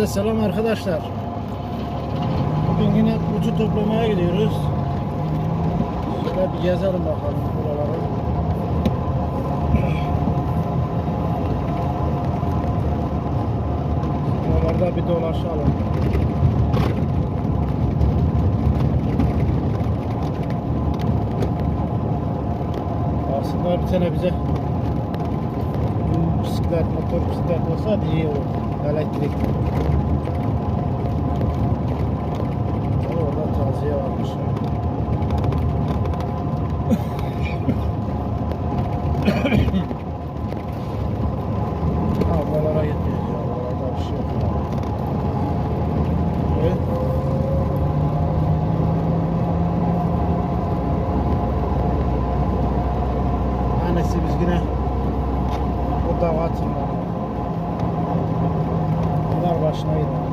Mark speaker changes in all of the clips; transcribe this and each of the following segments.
Speaker 1: Herkese selam arkadaşlar. Bugün yine ucu toplamaya gidiyoruz. Şöyle bir gezelim bakalım buraları. Buralarda bir dolaşalım. Aslında bir tane bize bisiklet, motor bisiklet olsa iyi olur. Elektrik. Orada taziye varmış. Ablalara gitmiyoruz ya. Oralarda bir şey yok. Evet. Annesi biz yine o dava atımları. Bunlar başına gidelim.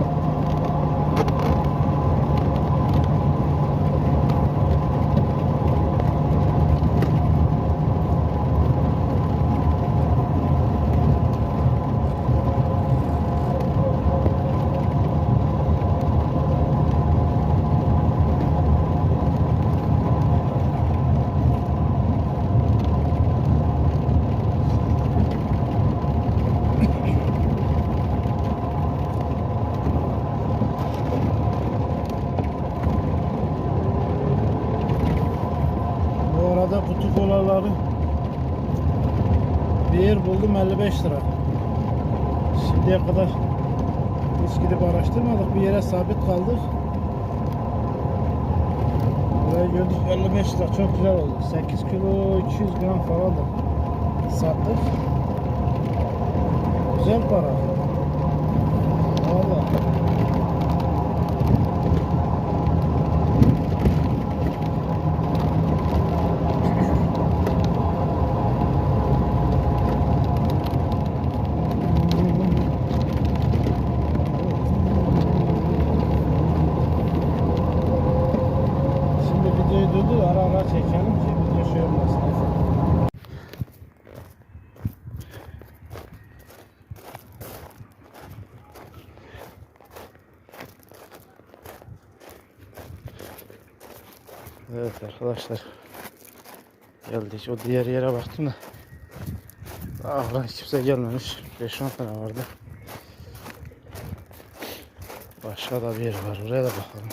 Speaker 1: Bu arada kutu kolaları bir yer buldum 55 lira. Şimdiye kadar hiç gidip araştırmadık. Bir yere sabit kaldık. Burayı gördük 55 lira. Çok güzel oldu. 8 kilo 200 gram falan da sattık. Güzel para. Vallahi. Şimdi videoyu durdur ara ara çekelim ki video şey olmasın. Evet arkadaşlar. Geldik. O diğer yere baktım da. Ah lan hiç kimse gelmemiş. 5-10 tane vardı. Başka da bir var. Oraya da bakalım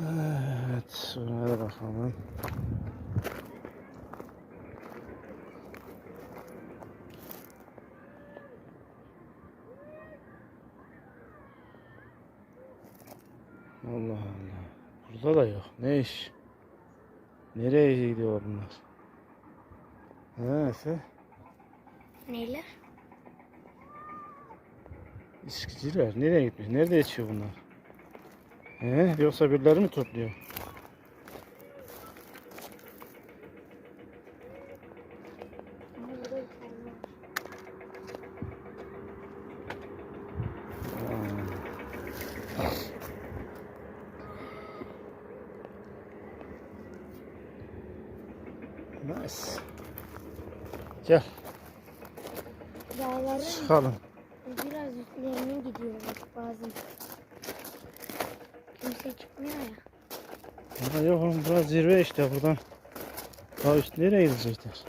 Speaker 1: Evet, bakalım. Allah Allah. Burada da yok. Ne iş? Nereye gidiyor bunlar? Ha, Efe.
Speaker 2: Neyler?
Speaker 1: İskiciler. Nereye gitmiş? Nerede yetişiyor bunlar? He, yoksa birileri mi topluyor? Gel
Speaker 2: Dağların
Speaker 1: çıkalım.
Speaker 2: biraz üstlerine gidiyoruz bazen. Kimse çıkmıyor ya.
Speaker 1: Ya yok oğlum burası zirve işte buradan. Daha üst nereye gidecekler?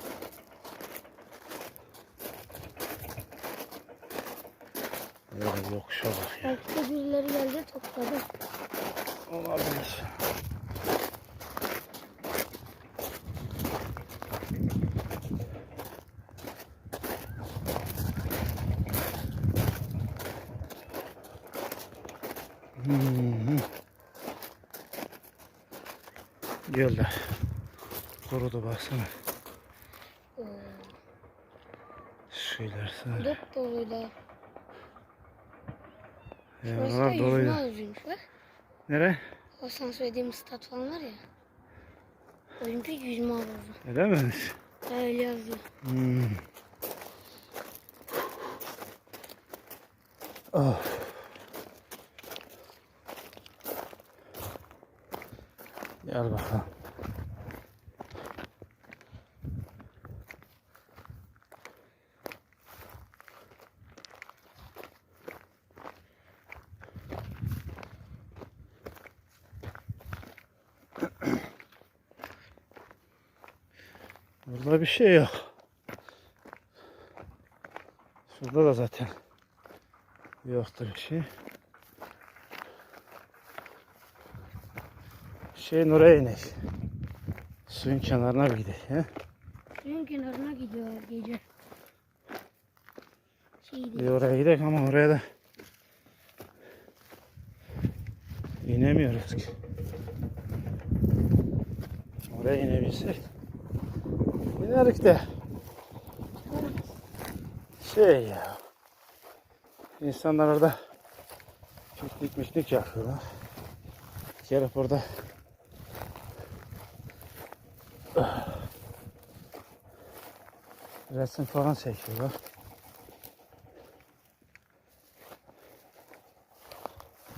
Speaker 1: Böyle yokuşa bak ya.
Speaker 2: Belki de birileri geldi topladı.
Speaker 1: Olabilir. Hmm. Göller. Kurudu baksana.
Speaker 2: Oo,
Speaker 1: Şeyler sadece.
Speaker 2: Dop doluydu.
Speaker 1: Ya,
Speaker 2: Şurası da yüzme
Speaker 1: doluydu.
Speaker 2: havuzuymuş bak.
Speaker 1: Nere?
Speaker 2: O sana söylediğim stat falan var ya. Olimpik yüzme havuzu.
Speaker 1: Öyle mi?
Speaker 2: Öyle yazıyor.
Speaker 1: Hmm. Oh. Gel bakalım. Burada bir şey yok. Şurada da zaten yoktur bir şey. Şeyin oraya inek. Suyun kenarına bir gidelim. He?
Speaker 2: Suyun kenarına gidiyor gece. Şey
Speaker 1: Bir oraya gidelim ama oraya da inemiyoruz ki. Oraya inebilsek inerik de şey ya insanlar orada piknik miknik yapıyorlar. Gelip orada resim falan çekiyorlar.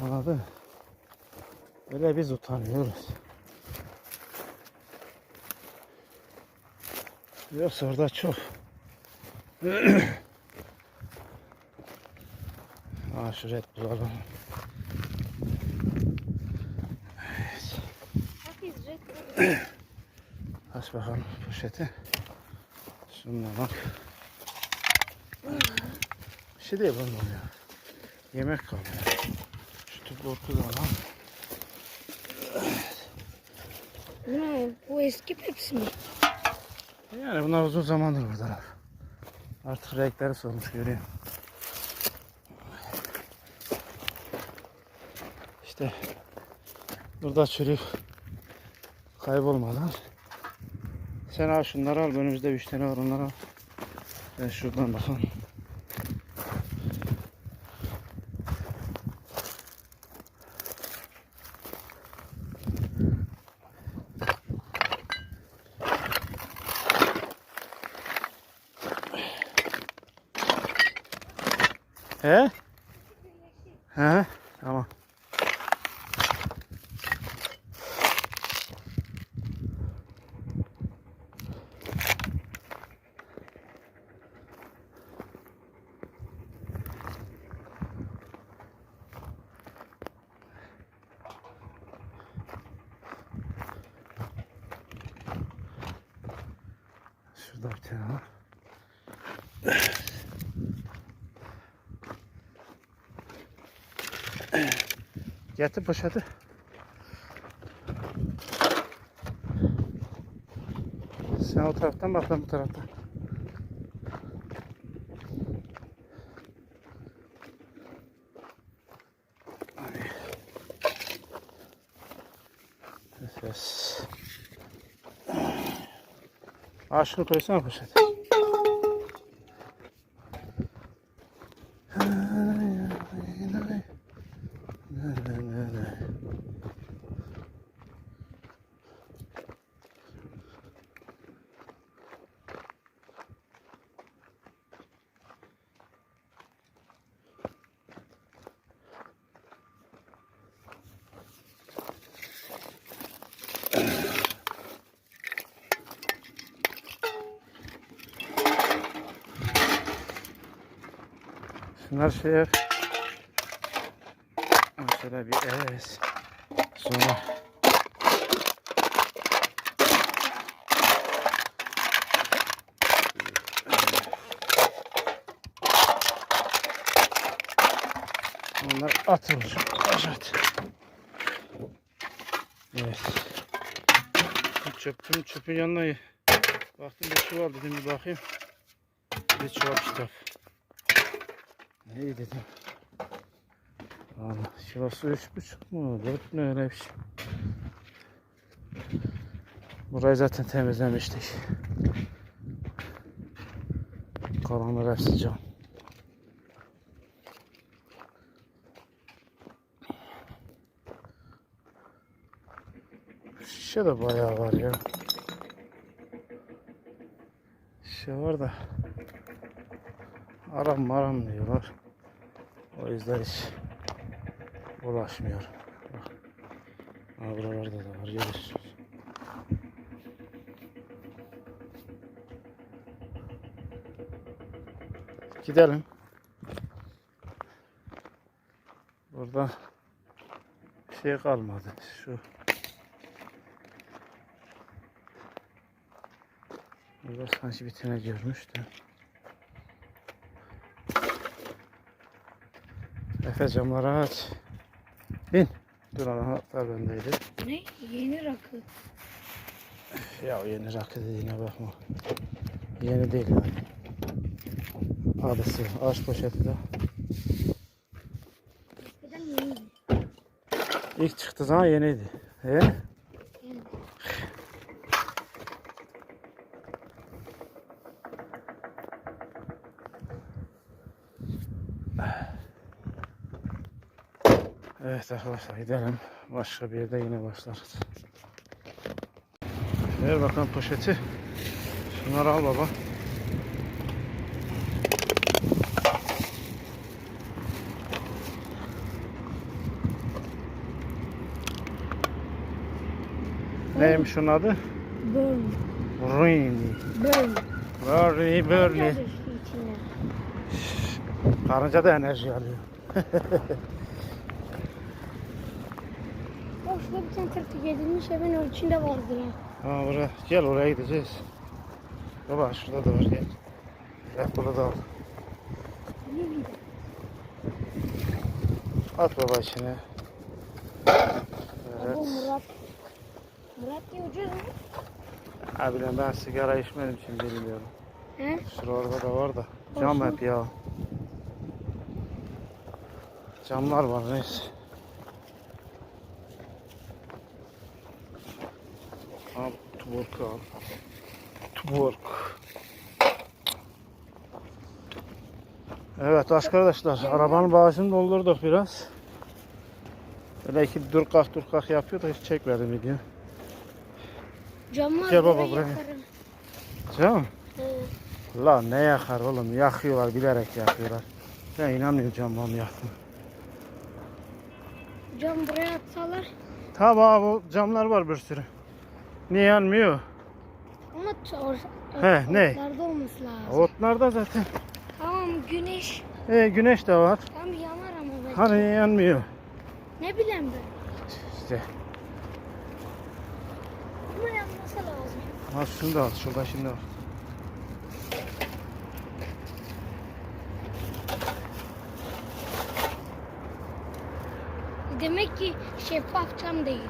Speaker 1: Anladın mı? Öyle biz utanıyoruz. Yoksa orada çok. Red bulalım.
Speaker 2: Red
Speaker 1: Aç bakalım poşeti. Şununla bak. Bir şey değil bunun ya. Yemek kalıyor. Şu tüp ortadan al.
Speaker 2: Bu ne? Bu eski Pepsi mi?
Speaker 1: Yani bunlar uzun zamandır buradalar. Artık renkleri solmuş görüyorum. İşte burada çürük kaybolmadan sen al şunları al önümüzde 3 tane var onları al. Ben şuradan bakalım. He? He? Tane var. Getir poşeti. Sen o taraftan bak ben bu taraftan. Nefes. Aa şunu koysana poşete. Şunlar şeye mesela bir es sonra Onlar atılır. Evet. Evet. Çöpün, çöpün yanına baktım bir çuval dedim bir bakayım. Bir çuval kitap. İyi dedim. Allah kilosu üç buçuk mu? Dört mü öyle bir şey. Burayı zaten temizlemiştik. Kalanlar hepsi cam. Şişe de bayağı var ya. şey var da aram maram diyorlar. O yüzden hiç ulaşmıyor. Bak. Ha, buralarda da var görüyorsunuz. Gidelim. Burada şey kalmadı. Şu Burada sanki bir tane görmüştüm. Efe camları aç. Bin. Dur anahtar bendeydi.
Speaker 2: Ne? Yeni rakı.
Speaker 1: Ya yeni rakı dediğine bakma. Yeni değil yani. Adısı. Aç poşeti de. İlk çıktığı zaman yeniydi. He? Evet arkadaşlar gidelim. Başka bir yerde yine başlarız. Ver bakalım poşeti. Şunları al baba. Neymiş şunun adı?
Speaker 2: Burn.
Speaker 1: Ruini.
Speaker 2: Burn.
Speaker 1: Burni, Burni.
Speaker 2: Yazıyor şu içine.
Speaker 1: Karınca da enerji alıyor.
Speaker 2: Bak şurada bir tane tırtık edilmiş evin o içinde vardır ha.
Speaker 1: Ha buraya, gel oraya gideceğiz. Baba şurada da var gel. Gel bunu da al. At baba içine. Evet.
Speaker 2: Bu Murat. Murat diye ucuz mu?
Speaker 1: Bilmem ben sigara içmedim şimdi bilmiyorum.
Speaker 2: He?
Speaker 1: Şuralarda da var da. Cam hep ya. Camlar var neyse. Al tuborku al. Tubork. Evet arkadaşlar arabanın bagajını doldurduk biraz. Böyle iki dur kalk dur kalk hiç çekmedim video.
Speaker 2: Camlar
Speaker 1: Gel baba buraya. Cam?
Speaker 2: He.
Speaker 1: La ne yakar oğlum yakıyorlar bilerek yakıyorlar. Ben inanmıyorum camdan yaktım.
Speaker 2: Cam buraya atsalar
Speaker 1: Tamam bu camlar var bir sürü. Niye yanmıyor?
Speaker 2: ama or,
Speaker 1: He, ne?
Speaker 2: otlarda olması lazım.
Speaker 1: Otlarda zaten.
Speaker 2: Tamam güneş.
Speaker 1: E, güneş de var.
Speaker 2: Tam yanar ama belki.
Speaker 1: Hani yanmıyor.
Speaker 2: Ne bileyim ben.
Speaker 1: İşte.
Speaker 2: Ama yanması lazım.
Speaker 1: Ha şunu da al. Şurada şimdi al.
Speaker 2: Demek ki şeffaf cam değil.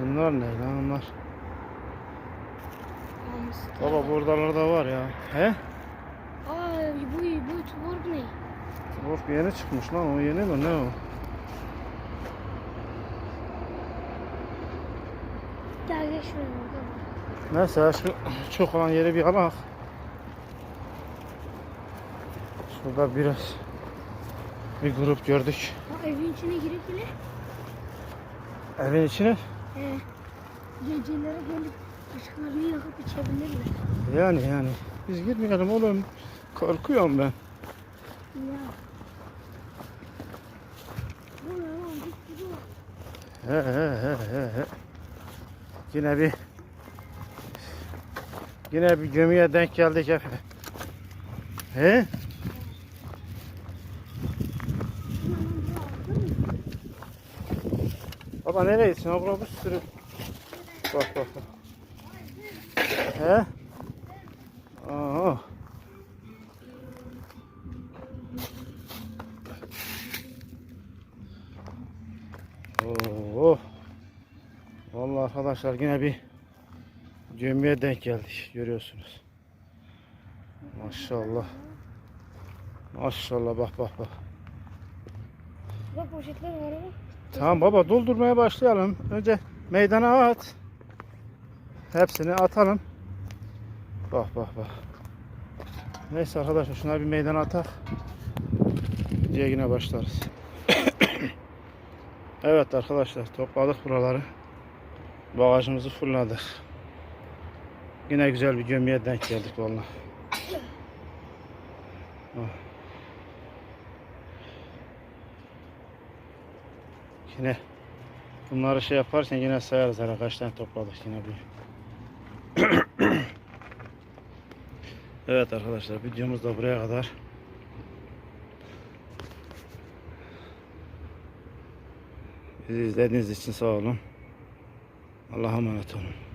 Speaker 1: Şunlar ne lan onlar? Baba buralarda var ya. He?
Speaker 2: Aa bu bu tuborg ne?
Speaker 1: Bak yeni çıkmış lan o yeni mi ne o?
Speaker 2: Şuraya bakalım.
Speaker 1: Neyse şu çok olan yeri bir alak. Şurada biraz bir grup gördük.
Speaker 2: Ha, evin içine girip bile
Speaker 1: Evin içine
Speaker 2: he, gecelere gelip ışıklarını yakıp içebilirler.
Speaker 1: yani yani biz girmeyelim oğlum. Korkuyorum ben.
Speaker 2: Ya.
Speaker 1: He he he he he. Yine bir yine bir gömüye denk geldik Efe. He? Baba nereye bura bir sürü. Bak bak bak. He? Aha. Oo. Vallahi arkadaşlar yine bir gömüye denk geldik. Görüyorsunuz. Maşallah. Maşallah bak bak bak.
Speaker 2: Bak poşetler var ama.
Speaker 1: Tamam baba doldurmaya başlayalım. Önce meydana at. Hepsini atalım. Bak bak bak. Neyse arkadaşlar şuna bir meydana atak. Diye yine başlarız. Evet arkadaşlar topladık buraları. Bagajımızı fulladık. Yine güzel bir gömüye denk geldik vallahi. Oh. Yine bunları şey yaparken yine sayarız hele kaç tane topladık yine bir. evet arkadaşlar videomuz da buraya kadar. Bizi izlediğiniz için sağ olun. Allah'a emanet olun.